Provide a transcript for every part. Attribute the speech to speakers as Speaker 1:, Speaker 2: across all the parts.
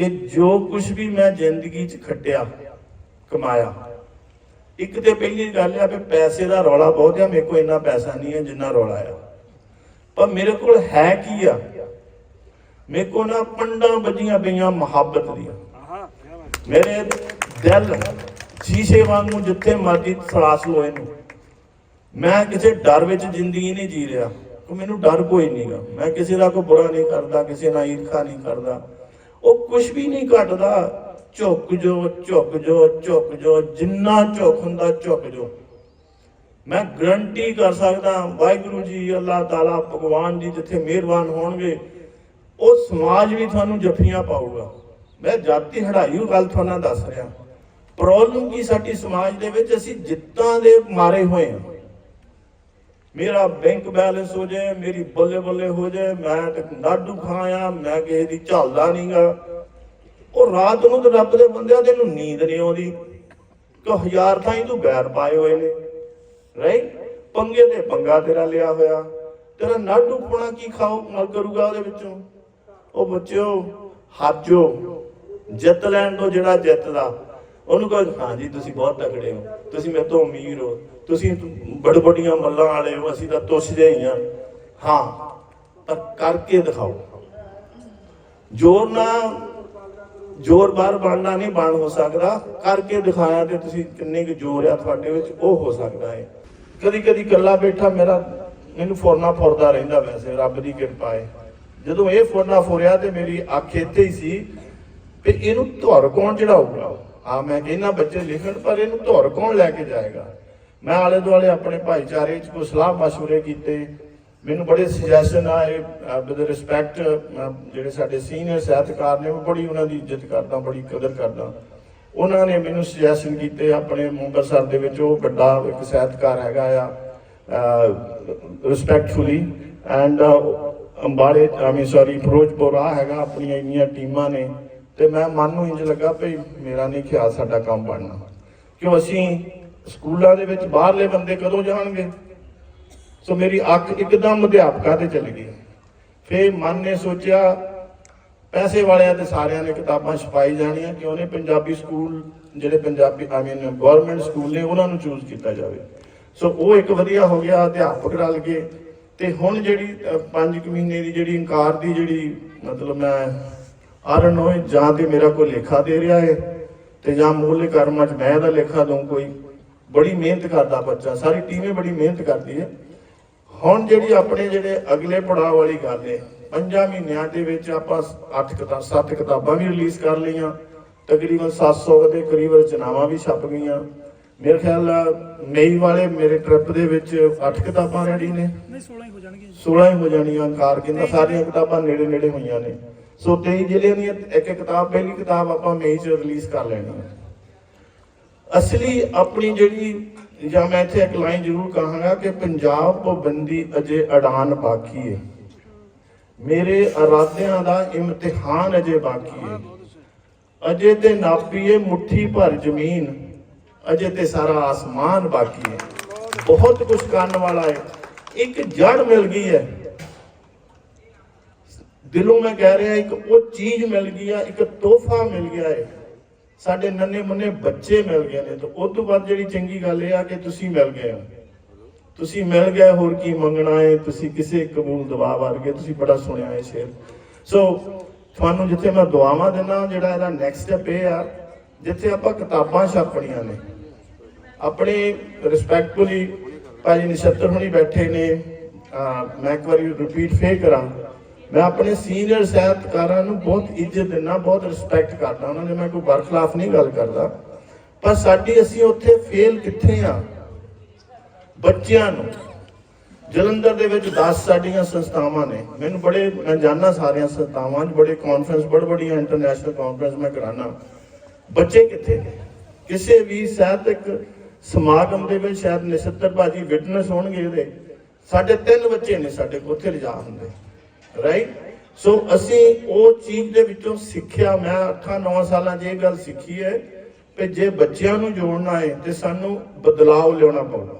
Speaker 1: ਕਿ ਜੋ ਕੁਝ ਵੀ ਮੈਂ ਜ਼ਿੰਦਗੀ 'ਚ ਖੱਟਿਆ, ਕਮਾਇਆ, ਇੱਕ ਤੇ ਪਹਿਲੀ ਗੱਲ ਆ ਕਿ ਪੈਸੇ ਦਾ ਰੌਲਾ ਬਹੁਤ ਆ, ਮੇਰੇ ਕੋਲ ਇੰਨਾ ਪੈਸਾ ਨਹੀਂ ਹੈ ਜਿੰਨਾ ਰੌਲਾ ਆ। ਪਰ ਮੇਰੇ ਕੋਲ ਹੈ ਕੀ ਆ? ਮੇਰੇ ਕੋਲ ਨਾ ਪੰਡਾਂ ਵੱਜੀਆਂ ਪਈਆਂ ਮੁਹੱਬਤ ਦੀਆਂ। ਮੇਰੇ ਦਿਲ ਸ਼ੀਸ਼ੇ ਵਾਂਗੂ ਜਿੱਥੇ ਮਰਜ਼ੀ ਸਲਾਸ ਲੋ ਇਹਨੂੰ। ਮੈਂ ਕਿਸੇ ਡਰ ਵਿੱਚ ਜ਼ਿੰਦਗੀ ਨਹੀਂ ਜੀ ਰਿਹਾ। ਮੈਨੂੰ ਡਰ ਕੋਈ ਨਹੀਂਗਾ ਮੈਂ ਕਿਸੇ ਦਾ ਕੋਈ ਬੁਰਾ ਨਹੀਂ ਕਰਦਾ, ਕਿਸੇ ਨਾਲ ਈਰਖਾ ਨਹੀਂ ਕਰਦਾ। ਉਹ ਕੁਝ ਵੀ ਨਹੀਂ ਘਟਦਾ। ਝੁੱਕ ਜੋ ਝੁੱਕ ਜੋ, ਝੁਕ ਜੋ, ਜਿੰਨਾ ਝੁੱਕ ਹੁੰਦਾ ਝੁੱਕ ਜੋ। ਮੈਂ ਗਰੰਟੀ ਕਰ ਸਕਦਾ, ਵਾਹਿਗੁਰੂ ਜੀ, ਅੱਲਾਹ ਤਾਲਾ, ਭਗਵਾਨ ਜੀ ਜਿੱਥੇ ਮਿਹਰਬਾਨ ਹੋਣਗੇ, ਉਹ ਸਮਾਜ ਵੀ ਤੁਹਾਨੂੰ ਜੱਫੀਆਂ ਪਾਊਗਾ। ਮੈਂ ਜਾਤੀ ਹੜਾਈ ਉਹ ਗੱਲ ਤੁਹਾਨੂੰ ਦੱਸ ਰਿਹਾ। ਪ੍ਰੋਬਲਮ ਕੀ ਸਾਡੀ ਸਮਾਜ ਦੇ ਵਿੱਚ? ਅਸੀਂ ਜਿੱਤਾਂ ਦੇ ਮਾਰੇ ਹੋਏ ਹਾਂ। ਮੇਰਾ ਬੈਂਕ ਬੈਲੈਂਸ ਹੋ ਜਾਏ, ਮੇਰੀ ਬੱਲੇ ਬੱਲੇ ਹੋ ਜਾਏ, ਮੈਂ ਤੇ ਨਾਡੂ ਖਾਇਆ, ਮੈਂ ਕਿਸੇ ਦੀ ਝਲਦਾ ਨਹੀਂਗਾ ਉਹ ਰਾਤ ਨੂੰ ਤੇ ਰੱਬ ਦੇ ਬੰਦਿਆਂ ਤੈਨੂੰ ਨੀਂਦ ਨਹੀਂ ਆਉਂਦੀ। ਕਿ ਹਜ਼ਾਰ ਥਾਈਂ ਤੂੰ ਬੈਰ ਪਾਏ ਹੋਏ ਨੇ। ਰਾਈਟ ਪੰਗੇ ਤੇ ਪੰਗਾ ਤੇਰਾ ਲਿਆ ਹੋਇਆ। ਤੇਰਾ ਨਾਡੂ ਪੋਣਾ ਕੀ ਖਾਓ ਮਲ ਕਰੂਗਾ ਉਹਦੇ ਵਿੱਚੋਂ? ਉਹ ਬੱਚਿਓ, ਹਾਜੋ। ਜਿੱਤ ਲੈਣ ਤੋਂ ਜਿਹੜਾ ਜਿੱਤਦਾ। ਉਹਨੂੰ ਕਹੋ, ਹਾਂ ਜੀ, ਤੁਸੀਂ ਬਹੁਤ ਤਕੜੇ ਹੋ। ਤੁਸੀਂ ਮੇਰੇ ਤੋਂ ਅਮੀਰ ਹੋ। ਤੁਸੀਂ ਬੜਬੜੀਆਂ ਮੱਲਾਂ ਵਾਲੇ ਹੋ। ਅਸੀਂ ਤਾਂ ਤੁਸਦੇ ਹੀ ਆ ਹਾਂ, ਤਾਂ ਕਰਕੇ ਦਿਖਾਓ। ਜੋਰ ਨਾਲ ਜੋਰ ਬਾਰ ਬਣਨਾ ਨਹੀਂ, ਬਣ ਹੋ ਸਕਦਾ। ਕਰਕੇ ਦਿਖਾਇਆ ਤੇ ਤੁਸੀਂ ਕਿੰਨੇ ਕੁ ਜੋਰ ਆ ਤੁਹਾਡੇ ਵਿੱਚ, ਉਹ ਹੋ ਸਕਦਾ ਹੈ। ਕਦੀ ਕਦੀ ਇਕੱਲਾ ਬੈਠਾ ਮੇਰਾ, ਮੈਨੂੰ ਫੋਰਨਾ ਫੋਰਦਾ ਰਹਿੰਦਾ ਵੈਸੇ, ਰੱਬ ਦੀ ਕਿਰਪਾ ਹੈ। ਜਦੋਂ ਇਹ ਫੁਰਨਾ ਫੋਰਿਆ ਤੇ ਮੇਰੀ ਅੱਖ ਇੱਥੇ ਹੀ ਸੀ ਵੀ ਇਹਨੂੰ ਧੁਰ ਕੌਣ ਚੜਾਊਗਾ ਆ ਮੈਂ ਕਹਿੰਦਾ ਬੱਚੇ ਲਿਖਣ ਪਰ ਇਹਨੂੰ ਧੁਰ ਕੌਣ ਲੈ ਕੇ ਜਾਏਗਾ ਮੈਂ ਆਲੇ ਦੁਆਲੇ ਆਪਣੇ ਭਾਈਚਾਰੇ 'ਚ ਕੋਈ ਸਲਾਹ مشورے ਕੀਤੇ ਮੈਨੂੰ ਬੜੇ ਸੁਜੈਸ਼ਨ ਆਏ ਵਿਦ ਰਿਸਪੈਕਟ ਜਿਹੜੇ ਸਾਡੇ ਸੀਨੀਅਰ ਸਾਹਿਤਕਾਰ ਨੇ ਮੈਂ ਬੜੀ ਉਹਨਾਂ ਦੀ ਇੱਜ਼ਤ ਕਰਦਾ ਬੜੀ ਕਦਰ ਕਰਦਾ ਉਹਨਾਂ ਨੇ ਮੈਨੂੰ ਸੁਜੈਸ਼ਨ ਕੀਤੇ ਆਪਣੇ ਮੁੰਬਰਸਰ ਦੇ ਵਿੱਚ ਉਹ ਵੱਡਾ ਇੱਕ ਸਾਹਿਤਕਾਰ ਹੈਗਾ ਆ ਰਿਸਪੈਕਟਫੁਲੀ ਐਂਡ ਅੰਬਾਲੇ ਆਮੀ ਸੌਰੀ ਫਿਰੋਜ਼ਪੁਰ ਆ ਹੈਗਾ ਆਪਣੀਆਂ ਇੰਨੀਆਂ ਟੀਮਾਂ ਨੇ ਤੇ ਮੈਂ ਮਨ ਨੂੰ ਇੰਜ ਲੱਗਾ ਭਈ ਮੇਰਾ ਨਹੀਂ ਖਿਆਲ ਸਾਡਾ ਕੰਮ ਬਣਨਾ। ਕਿਉਂ ਅਸੀਂ ਸਕੂਲਾਂ ਦੇ ਵਿੱਚ ਬਾਹਰਲੇ ਬੰਦੇ ਕਦੋਂ ਜਾਣਗੇ? ਸੋ ਮੇਰੀ ਅੱਖ ਇੱਕਦਮ ਅਧਿਆਪਕਾਂ ਤੇ ਚਲੀ ਗਈ। ਫੇਰ ਮਨ ਨੇ ਸੋਚਿਆ, ਪੈਸੇ ਵਾਲਿਆਂ ਤੇ ਸਾਰਿਆਂ ਨੇ ਕਿਤਾਬਾਂ ਛਪਾਈ ਜਾਣੀਆਂ ਕਿਉਂ ਨੇ ਪੰਜਾਬੀ ਸਕੂਲ, ਜਿਹੜੇ Punjabi I mean government school ਨੇ, ਉਹਨਾਂ ਨੂੰ ਚੂਜ਼ ਕੀਤਾ ਜਾਵੇ। ਸੋ ਉਹ ਇੱਕ ਵਧੀਆ ਹੋ ਗਿਆ, ਅਧਿਆਪਕ ਰਲ ਕੇ ਤੇ ਹੁਣ ਜਿਹੜੀ 5 ਮਹੀਨੇ ਦੀ ਜਿਹੜੀ ਇਨਕਾਰ ਦੀ ਜਿਹੜੀ, ਮਤਲਬ ਮੈਂ ਆਰਨ ਹੋਏ ਜਾਂ ਤੇ ਮੇਰਾ ਕੋਈ ਲੇਖਾ ਦੇ ਰਿਹਾ ਹੈ ਤੇ ਜਾਂ ਮੂਲ ਕਰਮਾਂ ਚ ਮੈਂ ਇਹਦਾ ਲੇਖਾ ਦਊਂ ਕੋਈ ਬੜੀ ਮਿਹਨਤ ਕਰਦਾ ਬੱਚਾ ਸਾਰੀ ਟੀਮੇ ਬੜੀ ਮਿਹਨਤ ਕਰਦੀ ਹੈ ਹੁਣ ਜਿਹੜੀ ਆਪਣੇ ਜਿਹੜੇ ਅਗਲੇ ਪੜਾਅ ਵਾਲੀ ਗੱਲ ਹੈ ਪੰਜਾਂ ਮਹੀਨਿਆਂ ਦੇ ਵਿੱਚ ਆਪਾਂ 8 ਕਿਤਾਬ 7 ਕਿਤਾਬਾਂ ਵੀ ਰਿਲੀਜ਼ ਕਰ ਲਈਆਂ ਤਕਰੀਬਨ 700 ਦੇ ਕਰੀਬ ਰਚਨਾਵਾਂ ਵੀ ਛਪ ਗਈਆਂ। ਮੇਰੇ ਖਿਆਲ ਮਈ ਵਾਲੇ ਮੇਰੇ ਟ੍ਰਿਪ ਦੇ ਵਿੱਚ 8 ਕਿਤਾਬਾਂ ਰੈਡੀ ਨੇ।
Speaker 2: ਨਹੀਂ 16 ਹੀ ਹੋ ਜਾਣਗੇ
Speaker 1: 16 ਹੀ ਹੋ ਜਾਣੀਆਂ ਕਾਰ ਕਹਿੰਦਾ ਸਾਰੀਆਂ ਕਿਤਾਬਾਂ ਨੇੜੇ ਨੇੜੇ ਹੋਈਆਂ ਨੇ। ਸੋ 23 ਜ਼ਿਲ੍ਹਿਆਂ ਦੀਆਂ ਇੱਕ ਇੱਕ ਕਿਤਾਬ, ਪਹਿਲੀ ਕਿਤਾਬ ਆਪਾਂ ਮਈ ਚ ਰਿਲੀਜ਼ ਕਰ ਲੈਣੀ ਹੈ। ਅਸਲੀ ਆਪਣੀ ਜਿਹੜੀ, ਜਾਂ ਮੈਂ ਇੱਥੇ ਇੱਕ ਲਾਈਨ ਜ਼ਰੂਰ ਕਹਾਂਗਾ ਕਿ ਪੰਜਾਬ ਪਾਬੰਦੀ ਅਜੇ ਅਡਾਨ ਬਾਕੀ ਹੈ। ਮੇਰੇ ਇਰਾਦਿਆਂ ਦਾ ਇਮਤਿਹਾਨ ਅਜੇ ਬਾਕੀ ਹੈ। ਅਜੇ ਤੇ ਨਾਪੀਏ ਮੁੱਠੀ ਭਰ ਜ਼ਮੀਨ, ਅਜੇ ਤੇ ਸਾਰਾ ਆਸਮਾਨ ਬਾਕੀ ਹੈ। ਬਹੁਤ ਕੁਝ ਕਰਨ ਵਾਲਾ ਹੈ। ਇੱਕ ਜੜ ਮਿਲ ਗਈ ਹੈ। ਦਿਲੋਂ ਮੈਂ ਕਹਿ ਰਿਹਾ, ਇੱਕ ਉਹ ਚੀਜ਼ ਮਿਲ ਗਈ ਆ, ਇੱਕ ਤੋਹਫਾ ਮਿਲ ਗਿਆ ਹੈ ਸਾਡੇ ਨੰਨੇ ਮੁੰਨੇ ਬੱਚੇ ਮਿਲ ਗਏ ਨੇ, ਤਾਂ ਉਸ ਤੋਂ ਬਾਅਦ ਜਿਹੜੀ ਚੰਗੀ ਗੱਲ ਇਹ ਆ ਕਿ ਤੁਸੀਂ ਮਿਲ ਗਏ ਹੋ। ਤੁਸੀਂ ਮਿਲ ਗਏ, ਹੋਰ ਕੀ ਮੰਗਣਾ ਹੈ ਤੁਸੀਂ ਕਿਸੇ ਕਬੂਲ ਦਵਾ ਵਰਗੇ ਤੁਸੀਂ ਬੜਾ ਸੁਣਿਆ ਹੈ ਸ਼ੇਰ। ਸੋ ਤੁਹਾਨੂੰ ਜਿੱਥੇ ਮੈਂ ਦੁਆਵਾਂ ਦਿੰਦਾ, ਜਿਹੜਾ ਇਹਦਾ ਨੈਕਸਟ ਸਟੈਪ ਇਹ ਆ, ਜਿੱਥੇ ਆਪਾਂ ਕਿਤਾਬਾਂ ਛਾਪਣੀਆਂ ਨੇ। ਆਪਣੇ ਰਿਸਪੈਕਟਫੁਲੀ ਭਾਜੀ ਨਛੱਤਰ ਹੁਣੀ ਬੈਠੇ ਨੇ ਮੈਂ ਇੱਕ ਵਾਰੀ ਰਿਪੀਟ ਫੇਰ ਕਰਾਂ। ਮੈਂ ਆਪਣੇ ਸੀਨੀਅਰ ਸਾਹਿਤਕਾਰਾਂ ਨੂੰ ਬਹੁਤ ਇੱਜ਼ਤ ਦਿੰਦਾ, ਬਹੁਤ ਰਿਸਪੈਕਟ ਕਰਦਾ। ਉਹਨਾਂ ਦੇ ਮੈਂ ਕੋਈ ਬਰਖਲਾਫ ਨਹੀਂ ਗੱਲ ਕਰਦਾ। ਪਰ ਸਾਡੀ ਅਸੀਂ ਉੱਥੇ ਫੇਲ ਕਿੱਥੇ ਆ? ਬੱਚਿਆਂ ਨੂੰ। ਜਲੰਧਰ ਦੇ ਵਿੱਚ 10 ਸਾਡੀਆਂ ਸੰਸਥਾਵਾਂ ਨੇ। ਮੈਨੂੰ ਬੜੇ, ਮੈਂ ਜਾਣਦਾ ਸਾਰੀਆਂ ਸੰਸਥਾਵਾਂ 'ਚ, ਬੜੇ ਕਾਨਫਰੰਸ ਬੜ ਬੜੀਆਂ ਇੰਟਰਨੈਸ਼ਨਲ ਕਾਨਫਰੰਸ ਮੈਂ ਕਰਾਣਾ ਬੱਚੇ ਕਿੱਥੇ ਨੇ? ਕਿਸੇ ਵੀ ਸਾਹਿਤਕ ਸਮਾਗਮ ਦੇ ਵਿੱਚ ਸ਼ਾਇਦ ਨਛੱਤਰ ਬਾਜੀ ਵਿਟਨੈਸ ਹੋਣਗੇ ਇਹਦੇ। ਸਾਡੇ ਤਿੰਨ ਬੱਚੇ ਨੇ ਸਾਡੇ ਕੋਲ, ਉੱਥੇ ਲਿਜਾ ਹੁੰਦੇ ਰਾਈਟ ਸੋ ਅਸੀਂ ਉਹ ਚੀਜ਼ ਦੇ ਵਿੱਚੋਂ ਸਿੱਖਿਆ। ਮੈਂ 8-9 ਸਾਲਾਂ 'ਚ ਇਹ ਗੱਲ ਸਿੱਖੀ ਹੈ ਕਿ ਜੇ ਬੱਚਿਆਂ ਨੂੰ ਜੋੜਨਾ ਹੈ ਤੇ ਸਾਨੂੰ ਬਦਲਾਅ ਲਿਆਉਣਾ ਪਊਗਾ।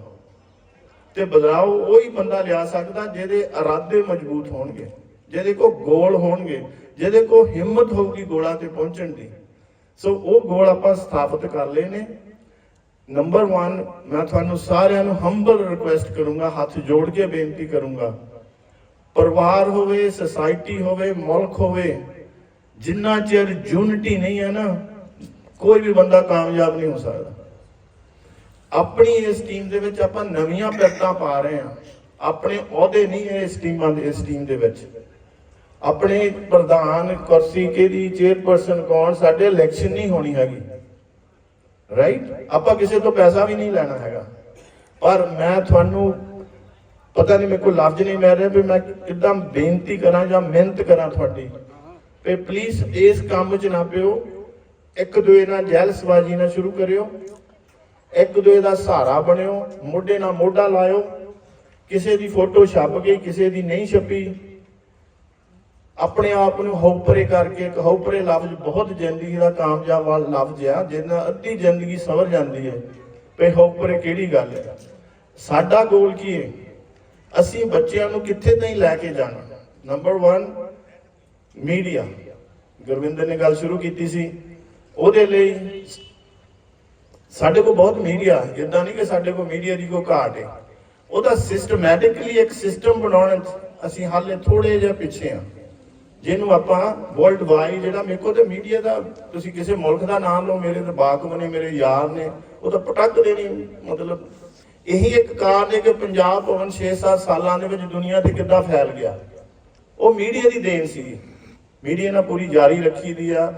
Speaker 1: ਤੇ ਬਦਲਾਅ ਉਹੀ ਬੰਦਾ ਲਿਆ ਸਕਦਾ ਜਿਹਦੇ ਇਰਾਦੇ ਮਜ਼ਬੂਤ ਹੋਣਗੇ, ਜਿਹਦੇ ਕੋ ਗੋਲ ਹੋਣਗੇ, ਜਿਹਦੇ ਕੋ ਹਿੰਮਤ ਹੋਊਗੀ ਗੋਲਾਂ ਤੇ ਪਹੁੰਚਣ ਦੀ। ਸੋ ਉਹ ਗੋਲ ਆਪਾਂ ਸਥਾਪਿਤ ਕਰ ਲਏ ਨੇ। ਨੰਬਰ 1 ਮੈਂ ਤੁਹਾਨੂੰ ਸਾਰਿਆਂ ਨੂੰ ਹੰਬਲ ਰਿਕੁਐਸਟ ਕਰੂੰਗਾ, ਹੱਥ ਜੋੜ ਕੇ ਬੇਨਤੀ ਕਰੂੰਗਾ ਪਰਿਵਾਰ ਹੋਵੇ ਸੋਸਾਇਟੀ ਹੋਵੇ, ਮੁਲਕ ਹੋਵੇ, ਜਿੰਨਾ ਚਿਰ ਯੂਨਿਟੀ ਨਹੀਂ ਹੈ ਨਾ, ਕੋਈ ਵੀ ਬੰਦਾ ਕਾਮਯਾਬ ਨਹੀਂ ਹੋ ਸਕਦਾ। ਆਪਣੀ ਇਸ ਟੀਮ ਦੇ ਵਿੱਚ ਆਪਾਂ ਨਵੀਆਂ ਪੈਤਾਂ ਪਾ ਰਹੇ ਹਾਂ। ਆਪਣੇ ਅਹੁਦੇ ਨਹੀਂ ਹੈ ਇਸ ਟੀਮਾਂ ਦੇ ਇਸ ਟੀਮ ਦੇ ਵਿੱਚ। ਆਪਣੇ ਪ੍ਰਧਾਨ ਕੁਰਸੀ ਕਿਹਦੀ ਚੇਅਰਪਰਸਨ ਕੌਣ, ਸਾਡੇ ਇਲੈਕਸ਼ਨ ਨਹੀਂ ਹੋਣੀ ਹੈਗੀ। ਰਾਈਟ ਆਪਾਂ ਕਿਸੇ ਤੋਂ ਪੈਸਾ ਵੀ ਨਹੀਂ ਲੈਣਾ ਹੈਗਾ। ਪਰ ਮੈਂ ਤੁਹਾਨੂੰ ਪਤਾ ਨਹੀਂ ਮੇਰੇ ਕੋਲ ਲਫ਼ਜ਼ ਨਹੀਂ ਮਿਲ ਰਿਹਾ ਵੀ ਮੈਂ ਕਿੱਦਾਂ ਬੇਨਤੀ ਕਰਾਂ ਜਾਂ ਮਿਹਨਤ ਕਰਾਂ ਤੁਹਾਡੀ। ਤੇ ਪਲੀਜ਼ ਇਸ ਕੰਮ 'ਚ ਨਾ ਪਿਓ। ਇੱਕ ਦੂਏ ਨਾਲ ਜੈਲਸਬਾਜ਼ੀ ਨਾ ਸ਼ੁਰੂ ਕਰਿਓ। ਇੱਕ ਦੂਏ ਦਾ ਸਹਾਰਾ ਬਣਿਓ। ਮੋਢੇ ਨਾਲ ਮੋਢਾ ਲਾਇਓ। ਕਿਸੇ ਦੀ ਫੋਟੋ ਛਪ ਗਈ, ਕਿਸੇ ਦੀ ਨਹੀਂ ਛਪੀ। ਆਪਣੇ ਆਪ ਨੂੰ ਹੌਪਰੇ ਕਰਕੇ ਇੱਕ ਹੌਪਰੇ ਲਫ਼ਜ਼ ਬਹੁਤ ਜ਼ਿੰਦਗੀ ਦਾ ਕਾਮਯਾਬ ਵਾਲਾ ਲਫ਼ਜ਼ ਆ, ਜਿਹਦੇ ਨਾਲ ਅੱਧੀ ਜ਼ਿੰਦਗੀ ਸਵਰ ਜਾਂਦੀ ਹੈ। ਤੇ ਹੌਪਰੇ ਕਿਹੜੀ ਗੱਲ ਹੈ? ਸਾਡਾ ਗੋਲ ਕੀ ਹੈ? ਅਸੀਂ ਬੱਚਿਆਂ ਨੂੰ ਕਿੱਥੇ ਤਾਈਂ ਲੈ ਕੇ ਜਾਣਾ? ਨੰਬਰ 1 ਮੀਡੀਆ ਗੁਰਵਿੰਦਰ ਨੇ ਗੱਲ ਸ਼ੁਰੂ ਕੀਤੀ ਸੀ। ਉਹਦੇ ਲਈ ਸਾਡੇ ਕੋਲ ਬਹੁਤ ਮੀਡੀਆ ਇਦਾਂ ਨਹੀਂ ਕਿ ਸਾਡੇ ਕੋਲ ਮੀਡੀਆ ਦੀ ਕੋਈ ਘਾਟ ਹੈ ਉਹਦਾ ਸਿਸਟਮੈਟਿਕਲੀ ਇੱਕ ਸਿਸਟਮ ਬਣਾਉਣ ਅਸੀਂ ਹਾਲੇ ਥੋੜੇ ਜਿਹਾ ਪਿੱਛੇ ਆ। ਜਿਹਨੂੰ ਆਪਾਂ ਵਰਲਡ ਵਾਈਡ ਜਿਹੜਾ ਮੇਰੇ ਕੋਲ ਤੇ ਮੀਡੀਆ ਦਾ ਤੁਸੀਂ ਕਿਸੇ ਮੁਲਕ ਦਾ ਨਾਮ ਲਓ, ਮੇਰੇ ਤੇ ਬਾਕਮ ਨੇ, ਮੇਰੇ ਯਾਰ ਨੇ, ਉਹ ਤਾਂ ਪਟਕ ਦੇਣੀ ਮਤਲਬ ਇਹੀ ਇੱਕ ਕਾਰਨ ਹੈ ਕਿ ਪੰਜਾਬ ਭਵਨ 6-7 ਸਾਲਾਂ ਦੇ ਵਿੱਚ ਦੁਨੀਆ ਤੇ ਕਿੱਦਾਂ ਫੈਲ ਗਿਆ। ਉਹ ਮੀਡੀਆ ਦੀ ਦੇਣ ਸੀ। ਮੀਡੀਆ ਨੇ ਪੂਰੀ ਜਾਰੀ ਰੱਖੀ ਦੀ ਆ।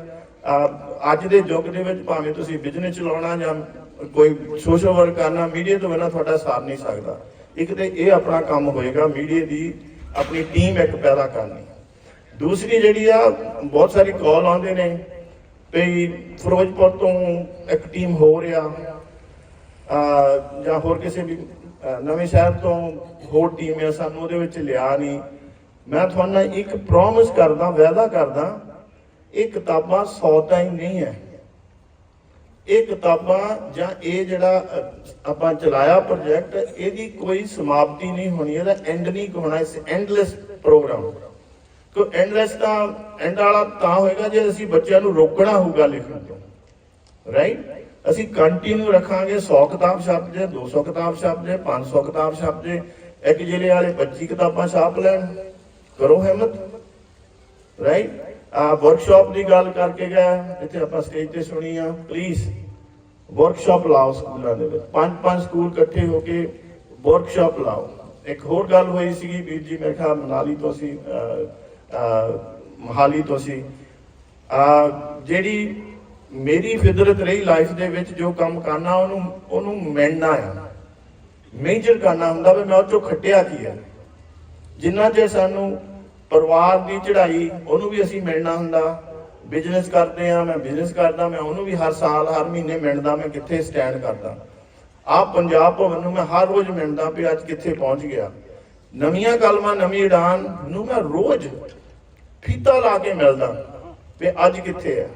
Speaker 1: ਅੱਜ ਦੇ ਯੁੱਗ ਦੇ ਵਿੱਚ ਭਾਵੇਂ ਤੁਸੀਂ ਬਿਜ਼ਨਸ ਚਲਾਉਣਾ ਜਾਂ ਕੋਈ ਸੋਸ਼ਲ ਵਰਕ ਕਰਨਾ, ਮੀਡੀਆ ਤੋਂ ਬਿਨਾਂ ਤੁਹਾਡਾ ਸਾਰ ਨਹੀਂ ਸਕਦਾ। ਇੱਕ ਤੇ ਇਹ ਆਪਣਾ ਕੰਮ ਹੋਏਗਾ, ਮੀਡੀਆ ਦੀ ਆਪਣੀ ਟੀਮ ਇੱਕ ਪੈਦਾ ਕਰਨੀ। ਦੂਸਰੀ ਜਿਹੜੀ ਆ, ਬਹੁਤ ਸਾਰੀ ਕਾਲ ਆਉਂਦੇ ਨੇ, ਵੀ ਫਿਰੋਜ਼ਪੁਰ ਤੋਂ ਇੱਕ ਟੀਮ ਹੋ ਰਿਹਾ। ਜਾਂ ਹੋਰ ਕਿਸੇ ਵੀ ਨਵੇਂ ਸ਼ਹਿਰ ਤੋਂ ਹੋਰ ਟੀਮ ਹੈ ਸਾਨੂੰ ਉਹਦੇ ਵਿੱਚ ਲਿਆ ਨਹੀਂ। ਮੈਂ ਤੁਹਾਨੂੰ ਇੱਕ ਪ੍ਰੋਮਿਸ ਕਰਦਾ, ਵਾਅਦਾ ਕਰਦਾ, ਇਹ ਕਿਤਾਬਾਂ 100 ਟਾਈਮ ਨਹੀਂ ਹੈ ਇਹ ਕਿਤਾਬਾਂ ਜਾਂ ਇਹ ਜਿਹੜਾ ਆਪਾਂ ਚਲਾਇਆ ਪ੍ਰੋਜੈਕਟ ਇਹਦੀ ਕੋਈ ਸਮਾਪਤੀ ਨਹੀਂ ਹੋਣੀ, ਇਹਦਾ ਐਂਡ ਨਹੀਂ ਹੋਣਾ, ਇਸ ਐਂਡਲੈਸ ਪ੍ਰੋਗਰਾਮ ਕੋ ਐਂਡਲੈਸ ਦਾ ਐਂਡ ਵਾਲਾ ਤਾਂ ਹੋਏਗਾ ਜੇ ਅਸੀਂ ਬੱਚਿਆਂ ਨੂੰ ਰੋਕਣਾ ਹੋਊਗਾ ਲਿਖਣ ਤੋਂ। ਰਾਈਟ ਅਸੀਂ ਕੰਟੀਨਿਊ ਰੱਖਾਂਗੇ 100 ਕਿਤਾਬ ਛਾਪ ਜੇ 200 ਕਿਤਾਬ ਛਾਪ ਜੇ 500 ਕਿਤਾਬ ਛਾਪ ਜੇ ਇੱਕ ਜ਼ਿਲ੍ਹੇ ਵਾਲੇ 25 ਕਿਤਾਬਾਂ ਛਾਪ ਲੈਣ। ਕਰੋ ਹਿੰਮਤ ਰਾਈਟ ਆ ਵਰਕਸ਼ਾਪ ਦੀ ਗੱਲ ਕਰਕੇ ਗਿਆ ਇੱਥੇ ਆਪਾਂ ਸਟੇਜ ਤੇ ਸੁਣੀ ਆ ਪਲੀਜ਼ ਵਰਕਸ਼ਾਪ ਲਾਓ ਸਕੂਲਾਂ ਦੇ ਵਿੱਚ। ਪੰਜ ਪੰਜ ਸਕੂਲ ਇਕੱਠੇ ਹੋ ਕੇ ਵਰਕਸ਼ਾਪ ਲਾਓ। ਇੱਕ ਹੋਰ ਗੱਲ ਹੋਈ ਸੀਗੀ ਵੀਰ ਜੀ ਮੇਰੇ ਖਿਆਲ ਮਨਾਲੀ ਤੋਂ ਸੀ ਅਹ, ਮਹਾਲੀ ਤੋਂ ਸੀ। ਆ ਜਿਹੜੀ ਮੇਰੀ ਫਿਦਰਤ ਰਹੀ ਲਾਈਫ ਦੇ ਵਿੱਚ ਜੋ ਕੰਮ ਕਰਨਾ, ਉਹਨੂੰ ਉਹਨੂੰ ਮਿਲਣਾ ਆ। ਮੇਜਰ ਕਰਨਾ ਹੁੰਦਾ ਵੀ ਮੈਂ ਉਹ ਚੋਂ ਖੱਟਿਆ ਕੀ ਹੈ ਜਿੰਨਾ ਚਿਰ ਸਾਨੂੰ ਪਰਿਵਾਰ ਦੀ ਚੜ੍ਹਾਈ, ਉਹਨੂੰ ਵੀ ਅਸੀਂ ਮਿਲਣਾ ਹੁੰਦਾ। ਬਿਜ਼ਨਸ ਕਰਦੇ ਆ, ਮੈਂ ਬਿਜ਼ਨਸ ਕਰਦਾ, ਮੈਂ ਉਹਨੂੰ ਵੀ ਹਰ ਸਾਲ, ਹਰ ਮਹੀਨੇ ਮਿਲਦਾ, ਮੈਂ ਕਿੱਥੇ ਸਟੈਂਡ ਕਰਦਾ। ਆਪ ਪੰਜਾਬ ਭਵਨ ਨੂੰ ਮੈਂ ਹਰ ਰੋਜ਼ ਮਿਲਦਾ ਵੀ ਅੱਜ ਕਿੱਥੇ ਪਹੁੰਚ ਗਿਆ। ਨਵੀਆਂ ਕਲਮਾਂ, ਨਵੀਂ ਉਡਾਨ ਨੂੰ ਮੈਂ ਰੋਜ਼ ਫੀਤਾ ਲਾ ਕੇ ਮਿਲਦਾ ਵੀ ਅੱਜ ਕਿੱਥੇ ਆ।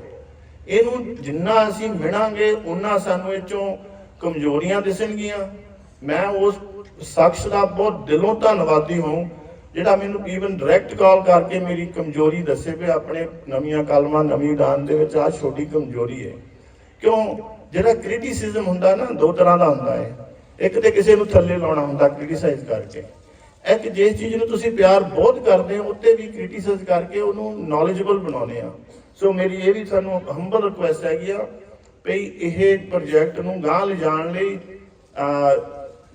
Speaker 1: ਇਹਨੂੰ ਜਿੰਨਾ ਅਸੀਂ ਮਿਣਾਂਗੇ ਉਨਾ ਸਾਨੂੰ ਇਹ ਚੋਂ ਕਮਜ਼ੋਰੀਆਂ ਦਿਸਣਗੀਆਂ। ਮੈਂ ਉਸ ਸ਼ਖਸ ਦਾ ਬਹੁਤ ਦਿਲੋਂ ਧੰਨਵਾਦੀ ਹਾਂ ਜਿਹੜਾ ਮੈਨੂੰ ਈਵਨ ਡਾਇਰੈਕਟ ਕਾਲ ਕਰਕੇ ਮੇਰੀ ਕਮਜ਼ੋਰੀ ਦੱਸੇ ਵੀ ਆਪਣੇ ਨਵੀਆਂ ਕਲਮਾਂ, ਨਵੀਂ ਉਡਾਨ ਦੇ ਵਿੱਚ ਆ ਛੋਟੀ ਕਮਜ਼ੋਰੀ ਹੈ। ਕਿਉਂ? ਜਿਹੜਾ ਕ੍ਰਿਟਿਸਿਜ਼ਮ ਹੁੰਦਾ ਨਾ, ਦੋ ਤਰ੍ਹਾਂ ਦਾ ਹੁੰਦਾ ਹੈ। ਇੱਕ ਤੇ ਕਿਸੇ ਨੂੰ ਥੱਲੇ ਲਾਉਣਾ ਹੁੰਦਾ ਕ੍ਰਿਟਿਸਾਈਜ਼ ਕਰਕੇ। ਇੱਕ ਜਿਸ ਚੀਜ਼ ਨੂੰ ਤੁਸੀਂ ਪਿਆਰ ਬਹੁਤ ਕਰਦੇ ਹੋ, ਉੱਤੇ ਵੀ ਕ੍ਰਿਟਿਸਾਈਜ਼ ਕਰਕੇ ਉਹਨੂੰ ਨੌਲੇਜੇਬਲ ਬਣਾਉਂਦੇ ਆ। ਸੋ ਮੇਰੀ ਇਹ ਵੀ ਤੁਹਾਨੂੰ ਹੰਬਲ ਰਿਕੁਐਸਟ ਹੈਗੀ ਆ ਵੀ ਇਹ ਪ੍ਰੋਜੈਕਟ ਨੂੰ ਗਾਂਹ ਲਿਜਾਣ ਲਈ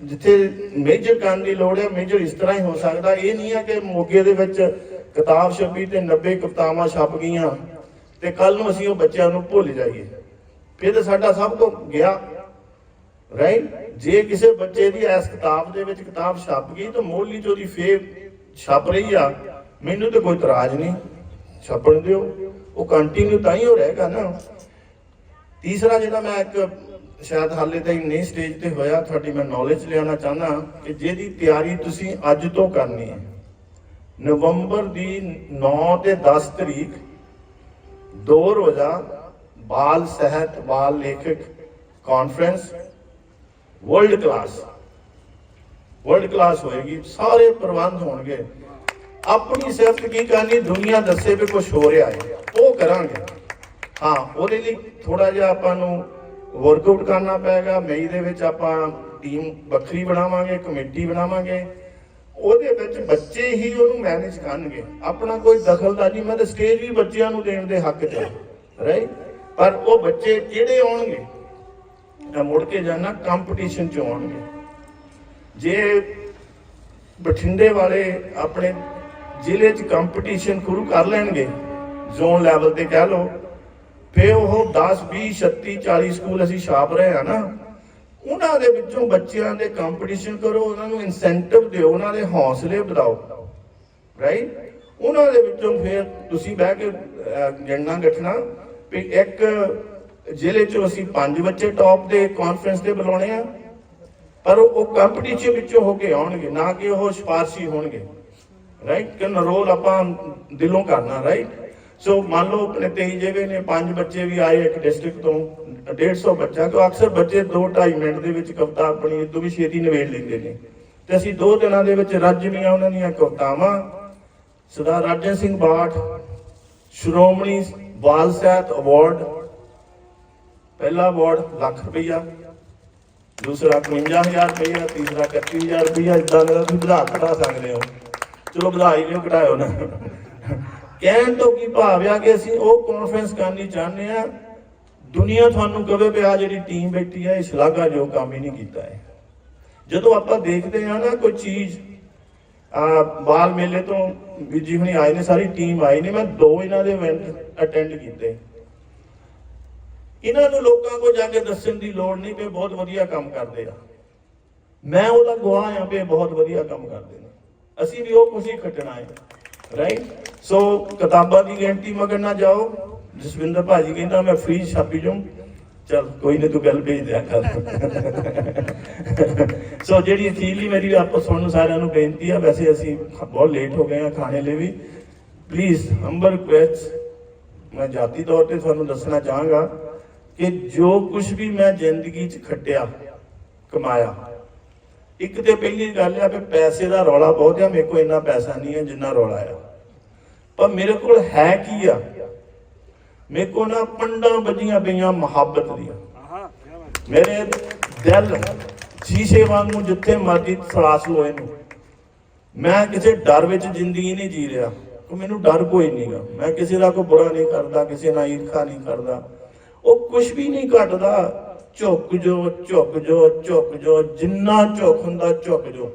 Speaker 1: ਜਿੱਥੇ ਮੇਜਰ ਕਰਨ ਦੀ ਲੋੜ ਹੈ ਮੇਜਰ ਇਸ ਤਰ੍ਹਾਂ ਹੀ ਹੋ ਸਕਦਾ। ਇਹ ਨਹੀਂ ਹੈ ਕਿ ਮੋਗੇ ਦੇ ਵਿੱਚ ਕਿਤਾਬ ਛਪੀ ਤੇ 90 ਕਵਿਤਾਵਾਂ ਛਪ ਗਈਆਂ ਤੇ ਕੱਲ ਨੂੰ ਅਸੀਂ ਉਹ ਬੱਚਿਆਂ ਨੂੰ ਭੁੱਲ ਜਾਈਏ। ਫਿਰ ਤਾਂ ਸਾਡਾ ਸਭ ਤੋਂ ਗਿਆ ਰਾਈਟ ਜੇ ਕਿਸੇ ਬੱਚੇ ਦੀ ਇਸ ਕਿਤਾਬ ਦੇ ਵਿੱਚ ਕਿਤਾਬ ਛਪ ਗਈ ਤਾਂ ਮੋਹਲੀ ਚ ਉਹਦੀ ਫੇਰ ਛਪ ਰਹੀ ਆ। ਮੈਨੂੰ ਤਾਂ ਕੋਈ ਇਤਰਾਜ਼ ਨਹੀਂ। ਛਪਣ ਦਿਓ। ਉਹ ਕੰਟੀਨਿਊ ਤਾਂ ਹੀ ਹੋ ਰਹੇਗਾ ਨਾ। ਤੀਸਰਾ ਜਿਹੜਾ ਮੈਂ ਇੱਕ ਸ਼ਾਇਦ ਹਾਲੇ ਤਾਈਂ ਨਹੀਂ ਸਟੇਜ ਤੇ ਹੋਇਆ, ਤੁਹਾਡੀ ਮੈਂ ਨੌਲੇਜ ਲਿਆਉਣਾ ਚਾਹੁੰਦਾ ਕਿ ਜਿਹਦੀ ਤਿਆਰੀ ਤੁਸੀਂ ਅੱਜ ਤੋਂ ਕਰਨੀ ਹੈ। ਨਵੰਬਰ ਦੀ 9 ਤੇ 10 ਤਰੀਕ, ਦੋ ਰੋਜ਼ਾ, ਬਾਲ ਸਹਿਤ, ਬਾਲ ਲੇਖਕ conference world class world class ਹੋਏਗੀ, ਸਾਰੇ ਪ੍ਰਬੰਧ ਹੋਣਗੇ। ਆਪਣੀ ਸਿਫਤ ਕੀ ਕਰਨੀ, ਦੁਨੀਆ ਦੱਸੇ ਵੀ ਕੁਝ ਹੋ ਰਿਹਾ ਹੈ। ਉਹ ਕਰਾਂਗੇ। ਹਾਂ, ਉਹਦੇ ਲਈ ਥੋੜਾ ਜਿਹਾ ਆਪਾਂ ਨੂੰ ਵਰਕਆਊਟ ਕਰਨਾ ਪਏਗਾ। ਮਈ ਦੇ ਵਿੱਚ ਆਪਾਂ ਟੀਮ ਵੱਖਰੀ ਬਣਾਵਾਂਗੇ, ਕਮੇਟੀ ਬਣਾਵਾਂਗੇ। ਉਹਦੇ ਵਿੱਚ ਬੱਚੇ ਹੀ ਉਹਨੂੰ ਮੈਨੇਜ ਕਰਨਗੇ। ਆਪਣਾ ਕੋਈ ਦਖਲਅੰਦਾਜ਼ੀ ਮੈਂ ਤਾਂ ਸਟੇਜ ਵੀ ਬੱਚਿਆਂ ਨੂੰ ਦੇਣ ਦੇ ਹੱਕ 'ਚ ਰਾਈਟ ਪਰ ਉਹ ਬੱਚੇ ਜਿਹੜੇ ਆਉਣਗੇ? ਤਾਂ ਮੁੜ ਕੇ ਜਾਣਾ ਕੰਪੀਟੀਸ਼ਨ 'ਚ ਆਉਣਗੇ। ਜੇ ਬਠਿੰਡੇ ਵਾਲੇ ਆਪਣੇ ਜ਼ਿਲ੍ਹੇ 'ਚ ਕੰਪੀਟੀਸ਼ਨ ਸ਼ੁਰੂ ਕਰ ਲੈਣਗੇ। ਜ਼ੋਨ ਲੈਵਲ ਤੇ ਕਹਿ ਲਓ। ਫੇ ਉਹ 10 20 36 40 ਸਕੂਲ ਅਸੀਂ ਛਾਪ ਰਹੇ ਆ ਨਾ। ਉਹਨਾਂ ਦੇ ਵਿੱਚੋਂ ਬੱਚਿਆਂ ਦੇ ਕੰਪੀਟੀਸ਼ਨ ਕਰੋ ਉਹਨਾਂ ਨੂੰ ਇਨਸੈਂਟਿਵ ਦਿਓ ਉਹਨਾਂ ਦੇ ਹੌਸਲੇ ਵਧਾਓ। ਰਾਈਟ ਉਹਨਾਂ ਦੇ ਵਿੱਚੋਂ ਫਿਰ ਤੁਸੀਂ ਬਹਿ ਕੇ ਅਹ, ਗਿਣਨਾ ਗੱਠਣਾ ਵੀ ਇੱਕ ਜ਼ਿਲ੍ਹੇ 'ਚੋਂ ਅਸੀਂ ਪੰਜ ਬੱਚੇ ਟੌਪ ਦੇ ਕਾਨਫਰੰਸ ਤੇ ਬੁਲਾਉਣੇ ਆ। ਪਰ ਉਹ ਕੰਪੀਟੀਸ਼ਨ ਵਿੱਚੋਂ ਹੋ ਕੇ ਆਉਣਗੇ ਨਾ ਕਿ ਉਹ ਸਿਫਾਰਸ਼ੀ ਹੋਣਗੇ। ਰਾਈਟ ਕਿ ਰੋਲ ਆਪਾਂ ਦਿਲੋਂ ਕਰਨਾ ਰਾਈਟ ਸੋ ਮੰਨ ਲਓ ਆਪਣੇ 23 ਜਗ੍ਹਾ ਨੇ ਪੰਜ ਬੱਚੇ ਵੀ ਆਏ ਇੱਕ ਡਿਸਟ੍ਰਿਕਟ ਤੋਂ 150 ਬੱਚਾ ਕਿ ਅਕਸਰ ਬੱਚੇ 2.5 ਮਿੰਟ ਦੇ ਵਿੱਚ ਕਵਿਤਾ ਆਪਣੀ ਇਦੋਂ ਵੀ ਛੇਤੀ ਨਿਬੇੜ ਲੈਂਦੇ ਨੇ। ਤੇ ਅਸੀਂ ਦੋ ਦਿਨਾਂ ਦੇ ਵਿੱਚ ਰੱਜਵੀਆਂ ਉਹਨਾਂ ਦੀਆਂ ਕਵਿਤਾਵਾਂ। ਸਰਦਾਰ ਰਾਜਨ ਸਿੰਘ ਬਾਠ, ਸ਼੍ਰੋਮਣੀ ਬਾਲ ਸਾਹਿਤ ਅਵਾਰਡ ਪਹਿਲਾ ਅਵਾਰਡ ਲੱਖ ਰੁਪਈਆ, ਦੂਸਰਾ 55000 ਰੁਪਈਆ, ਤੀਸਰਾ 31000 ਰੁਪਈਆ, ਇਦਾਂ ਦਾ ਤੁਸੀਂ ਵਧਾ ਘਟਾ ਸਕਦੇ ਹੋ। ਚਲੋ ਵਧਾਈ ਲਿਓ ਘਟਾਇਓ ਨਾ। ਕਹਿਣ ਤੋਂ ਕੀ ਭਾਵ ਆ ਕਿ ਅਸੀਂ ਉਹ ਕਾਨਫਰੰਸ ਕਰਨੀ ਚਾਹੁੰਦੇ ਆ, ਦੁਨੀਆ ਤੁਹਾਨੂੰ ਕਵੇ ਵੀ ਆ ਜਿਹੜੀ ਟੀਮ ਬੈਠੀ ਹੈ ਇਹ ਸ਼ਲਾਘਾ ਜੋ ਕੰਮ ਹੀ ਨਹੀਂ ਕੀਤਾ ਹੈ ਜਦੋਂ ਆਪਾਂ ਦੇਖਦੇ ਆ ਨਾ ਕੋਈ ਚੀਜ਼, ਆ ਬਾਲ ਮੇਲੇ ਤੋਂ ਬੀਜੀ ਹੁਣੀ ਆਏ ਨੇ, ਸਾਰੀ ਟੀਮ ਆਈ ਨੇ, ਮੈਂ ਦੋ ਇਹਨਾਂ ਦੇ ਇਵੈਂਟ ਅਟੈਂਡ ਕੀਤੇ। ਇਹਨਾਂ ਨੂੰ ਲੋਕਾਂ ਕੋਲ ਜਾ ਕੇ ਦੱਸਣ ਦੀ ਲੋੜ ਨਹੀਂ ਕਿ ਬਹੁਤ ਵਧੀਆ ਕੰਮ ਕਰਦੇ ਆ। ਮੈਂ ਉਹਦਾ ਗਵਾਹ ਆ ਵੀ ਬਹੁਤ ਵਧੀਆ ਕੰਮ ਕਰਦੇ ਨੇ। ਅਸੀਂ ਵੀ ਉਹ ਕੁਛ ਹੀ ਖੱਟਣਾ ਹੈ ਰਾਈਟ ਸੋ ਕਿਤਾਬਾਂ ਦੀ ਗਿਣਤੀ ਮਗਰ ਨਾ ਜਾਓ। ਜਸਵਿੰਦਰ ਭਾਜੀ ਕਹਿੰਦਾ, ਮੈਂ ਫ੍ਰੀ ਛਾਪੀ ਜਾਉਂ ਚਲ, ਕੋਈ ਨਹੀਂ ਤੂੰ ਗੱਲ ਭੇਜ ਦਿਆ ਕਰ। ਸੋ ਜਿਹੜੀ ਅਖੀਰਲੀ ਮੇਰੀ ਆਪਸ ਤੁਹਾਨੂੰ ਸਾਰਿਆਂ ਨੂੰ ਬੇਨਤੀ ਆ, ਵੈਸੇ ਅਸੀਂ ਬਹੁਤ ਲੇਟ ਹੋ ਗਏ ਆ ਖਾਣੇ ਲਈ ਵੀ। ਪਲੀਜ਼ ਹੰਬਲ ਰਿਕੁਐਸਟ ਮੈਂ ਜਾਤੀ ਤੌਰ ਤੇ ਤੁਹਾਨੂੰ ਦੱਸਣਾ ਚਾਹਾਂਗਾ ਕਿ ਜੋ ਕੁਝ ਵੀ ਮੈਂ ਜ਼ਿੰਦਗੀ 'ਚ ਖੱਟਿਆ, ਕਮਾਇਆ ਇੱਕ ਤੇ ਪਹਿਲੀ ਗੱਲ ਆ ਕਿ ਪੈਸੇ ਦਾ ਰੌਲਾ ਬਹੁਤ ਆ, ਮੇਰੇ ਕੋਲ ਇੰਨਾ ਪੈਸਾ ਨਹੀਂ ਹੈ ਜਿੰਨਾ ਰੌਲਾ ਆ। ਪਰ ਮੇਰੇ ਕੋਲ ਹੈ ਕੀ ਆ? ਮੇਰੇ ਕੋਲ ਨਾ ਪੰਡਾਂ ਵੱਜੀਆਂ ਪਈਆਂ ਮੁਹੱਬਤ ਦੀਆਂ। ਮੇਰੇ ਦਿਲ ਸ਼ੀਸ਼ੇ ਵਾਂਗੂ ਜਿੱਥੇ ਮਰਜ਼ੀ ਸਲਾਸ ਲੋ ਇਹਨੂੰ। ਮੈਂ ਕਿਸੇ ਡਰ ਵਿੱਚ ਜ਼ਿੰਦਗੀ ਨਹੀਂ ਜੀ ਰਿਹਾ। ਕਿ ਮੈਨੂੰ ਡਰ ਕੋਈ ਨਹੀਂਗਾ ਮੈਂ ਕਿਸੇ ਦਾ ਕੋਈ ਬੁਰਾ ਨਹੀਂ ਕਰਦਾ, ਕਿਸੇ ਨਾਲ ਈਰਖਾ ਨਹੀਂ ਕਰਦਾ। ਉਹ ਕੁਝ ਵੀ ਨਹੀਂ ਘਟਦਾ। ਝੁਕ ਜੋ ਝੁਕ ਜੋ ਝੁਕ ਜੋ, ਜਿੰਨਾ ਝੁਕ ਹੁੰਦਾ ਝੁਕ ਜੋ।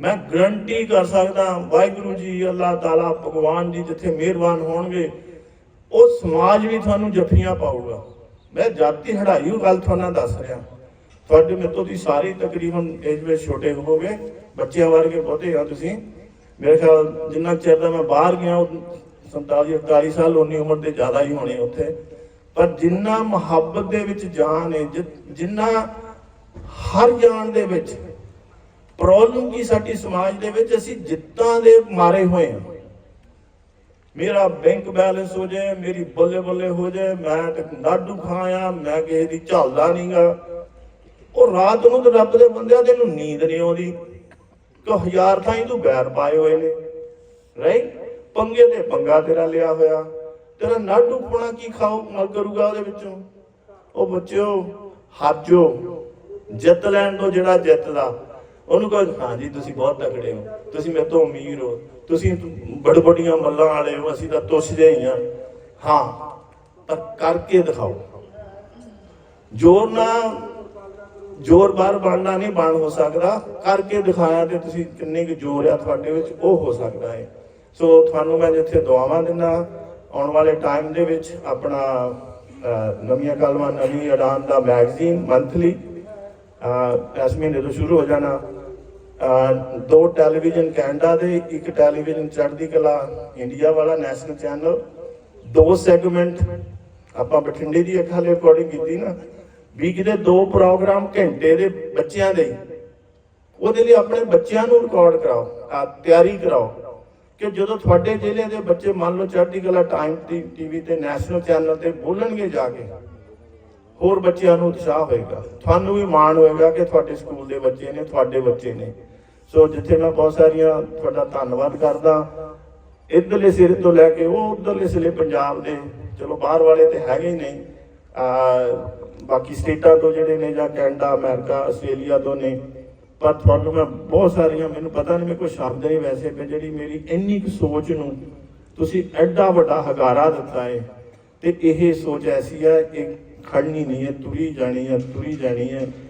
Speaker 1: ਮੈਂ ਗਰੰਟੀ ਕਰ ਸਕਦਾ, ਵਾਹਿਗੁਰੂ ਜੀ, ਅੱਲਾਹ ਤਾਲਾ, ਭਗਵਾਨ ਜੀ ਜਿੱਥੇ ਮਿਹਰਬਾਨ ਹੋਣਗੇ, ਉਹ ਸਮਾਜ ਵੀ ਤੁਹਾਨੂੰ ਜੱਫੀਆਂ ਪਾਊਗਾ। ਮੈਂ ਜਾਤੀ ਹੜਾਈ ਉਹ ਗੱਲ ਤੁਹਾਨੂੰ ਦੱਸ ਰਿਹਾ। ਤੁਹਾਡੇ ਮੇਤੋਂ ਦੀ ਸਾਰੀ ਤਕਰੀਬਨ ਏਜ ਵਿੱਚ ਛੋਟੇ ਹੋਵੋਗੇ, ਬੱਚਿਆਂ ਵਰਗੇ ਬਹੁਤੇ ਆ ਤੁਸੀਂ। ਮੇਰੇ ਖਿਆਲ ਜਿੰਨਾ ਚਿਰ ਦਾ ਮੈਂ ਬਾਹਰ ਗਿਆ, ਉਹ 47 48 ਸਾਲ ਉਨੀ ਉਮਰ ਦੇ ਜ਼ਿਆਦਾ ਹੀ ਹੋਣੇ ਉੱਥੇ। ਪਰ ਜਿੰਨਾ ਮੁਹੱਬਤ ਦੇ ਵਿੱਚ ਜਾਨ ਹੈ, ਜਿ- ਜਿੰਨਾ ਹਰ ਜਾਨ ਦੇ ਵਿੱਚ ਪ੍ਰੋਬਲਮ ਕੀ ਸਾਡੀ ਸਮਾਜ ਦੇ ਵਿੱਚ, ਅਸੀਂ ਜਿੱਤਾਂ ਦੇ ਮਾਰੇ ਹੋਏ ਹਾਂ। ਮੇਰਾ ਬੈਂਕ ਬੈਲੈਂਸ ਹੋ ਜਾਏ, ਮੇਰੀ ਬੱਲੇ ਬੱਲੇ ਹੋ ਜਾਏ, ਮੈਂ ਤੇ ਨਾਡੂ ਖਾਇਆ, ਮੈਂ ਕਿਸੇ ਦੀ ਝੱਲਦਾ ਨਹੀਂਗਾ ਉਹ ਰਾਤ ਨੂੰ ਤੇ ਰੱਬ ਦੇ ਬੰਦਿਆਂ ਤੈਨੂੰ ਨੀਂਦ ਨਹੀਂ ਆਉਂਦੀ। ਕਿ ਹਜ਼ਾਰ ਥਾਈਂ ਤੂੰ ਬੈਰ ਪਾਏ ਹੋਏ ਨੇ। ਰਾਈਟ? ਪੰਗੇ ਤੇ ਪੰਗਾ ਤੇਰਾ ਲਿਆ ਹੋਇਆ। ਤੇਰਾ ਨਾਡੂ ਪੁਣਾ ਕੀ ਖਾਓ ਮਰ ਕਰੂਗਾ ਉਹਦੇ ਵਿੱਚੋਂ। ਉਹ ਬੱਚਿਓ, ਹਾਜੋ, ਜਿੱਤ ਲੈਣ ਤੋਂ ਜਿਹੜਾ ਜਿੱਤਦਾ, ਉਹਨੂੰ ਕਹੋ ਹਾਂਜੀ ਤੁਸੀਂ ਬਹੁਤ ਤਕੜੇ ਹੋ। ਤੁਸੀਂ ਮੇਰੇ ਤੋਂ ਅਮੀਰ ਹੋ। ਤੁਸੀਂ ਬੜ ਬੜੀਆਂ ਮੱਲਾਂ ਵਾਲੇ ਹੋ, ਅਸੀਂ ਤਾਂ ਤੁੱਛ ਜਿਹੇ ਹਾਂ ਹਾਂ। ਪਰ ਕਰਕੇ ਦਿਖਾਓ। ਜ਼ੋਰ ਨਾਲ ਜ਼ੋਰ ਬਾਰ ਬਣਨਾ ਨਹੀਂ, ਬਣ ਹੋ ਸਕਦਾ। ਕਰਕੇ ਦਿਖਾਇਆ ਤੇ ਤੁਸੀਂ ਕਿੰਨੇ ਕੁ ਜ਼ੋਰ ਆ ਤੁਹਾਡੇ ਵਿੱਚ, ਉਹ ਹੋ ਸਕਦਾ ਹੈ। ਸੋ ਤੁਹਾਨੂੰ ਮੈਂ ਜਿੱਥੇ ਦੁਆਵਾਂ ਦਿੰਦਾ ਆਉਣ ਵਾਲੇ ਟਾਈਮ ਦੇ ਵਿੱਚ ਆਪਣਾ ਨਵੀਆਂ ਕਲਮਾਂ, ਨਵੀਂ ਅਡਾਨ ਦਾ ਮੈਗਜ਼ੀਨ ਮੰਥਲੀ ਇਸ ਮਹੀਨੇ ਤੋਂ ਸ਼ੁਰੂ ਹੋ ਜਾਣਾ। ਦੋ ਟੈਲੀਵਿਜ਼ਨ ਕੈਨੇਡਾ ਦੇ, ਇੱਕ ਟੈਲੀਵਿਜ਼ਨ ਚੜ੍ਹਦੀ ਕਲਾ ਇੰਡੀਆ ਵਾਲਾ ਨੈਸ਼ਨਲ ਚੈਨਲ ਦੋ ਸੈਗਮੈਂਟ ਆਪਾਂ ਬਠਿੰਡੇ ਦੀ ਅੱਖਾਂ ਲਈ ਰਿਕਾਰਡਿੰਗ ਕੀਤੀ ਨਾ, ਵੀ ਕਿਤੇ ਦੋ ਪ੍ਰੋਗਰਾਮ ਘੰਟੇ ਦੇ ਬੱਚਿਆਂ ਦੇ, ਉਹਦੇ ਲਈ ਆਪਣੇ ਬੱਚਿਆਂ ਨੂੰ ਰਿਕਾਰਡ ਕਰਾਓ ਤਿਆਰੀ ਕਰਾਓ। ਕਿ ਜਦੋਂ ਤੁਹਾਡੇ ਜ਼ਿਲ੍ਹੇ ਦੇ ਬੱਚੇ ਮੰਨ ਲਓ ਚੜ੍ਹਦੀ ਕਲਾ ਟਾਈਮ ਟੀਵੀ ਤੇ ਨੈਸ਼ਨਲ ਚੈਨਲ ਤੇ ਬੋਲਣਗੇ ਜਾ ਕੇ, ਹੋਰ ਬੱਚਿਆਂ ਨੂੰ ਉਤਸ਼ਾਹ ਹੋਏਗਾ। ਤੁਹਾਨੂੰ ਵੀ ਮਾਣ ਹੋਏਗਾ ਕਿ ਤੁਹਾਡੇ ਸਕੂਲ ਦੇ ਬੱਚੇ ਨੇ, ਤੁਹਾਡੇ ਬੱਚੇ ਨੇ। ਸੋ ਜਿੱਥੇ ਮੈਂ ਬਹੁਤ ਸਾਰੀਆਂ ਤੁਹਾਡਾ ਧੰਨਵਾਦ ਕਰਦਾ। ਇੱਧਰਲੇ ਸਿਰੇ ਤੋਂ ਲੈ ਕੇ ਉਹ ਉੱਧਰਲੇ ਸਿਰੇ ਪੰਜਾਬ ਦੇ, ਚਲੋ ਬਾਹਰ ਵਾਲੇ ਤੇ ਹੈਗੇ ਹੀ ਨਹੀਂ। ਆ, ਬਾਕੀ ਸਟੇਟਾਂ ਤੋਂ ਜਿਹੜੇ ਨੇ ਜਾਂ ਕੈਨੇਡਾ, ਅਮਰੀਕਾ, ਆਸਟ੍ਰੇਲੀਆ ਤੋਂ ਨੇ ਪਰ ਤੁਹਾਨੂੰ ਮੈਂ ਬਹੁਤ ਸਾਰੀਆਂ, ਮੈਨੂੰ ਪਤਾ ਨਹੀਂ, ਮੇਰੇ ਕੋਲ ਸ਼ਬਦ ਨਹੀਂ ਵੈਸੇ ਕਿ ਜਿਹੜੀ ਮੇਰੀ ਇੰਨੀ ਕੁ ਸੋਚ ਨੂੰ ਤੁਸੀਂ ਐਡਾ ਵੱਡਾ ਹਗਾਰਾ ਦਿੱਤਾ ਹੈ ਤੇ ਇਹ ਸੋਚ ਐਸੀ ਹੈ ਕਿ ਖੜਨੀ ਨਹੀਂ ਹੈ, ਤੁਰੀ ਜਾਣੀ ਹੈ, ਤੁਰੀ ਜਾਣੀ ਹੈ।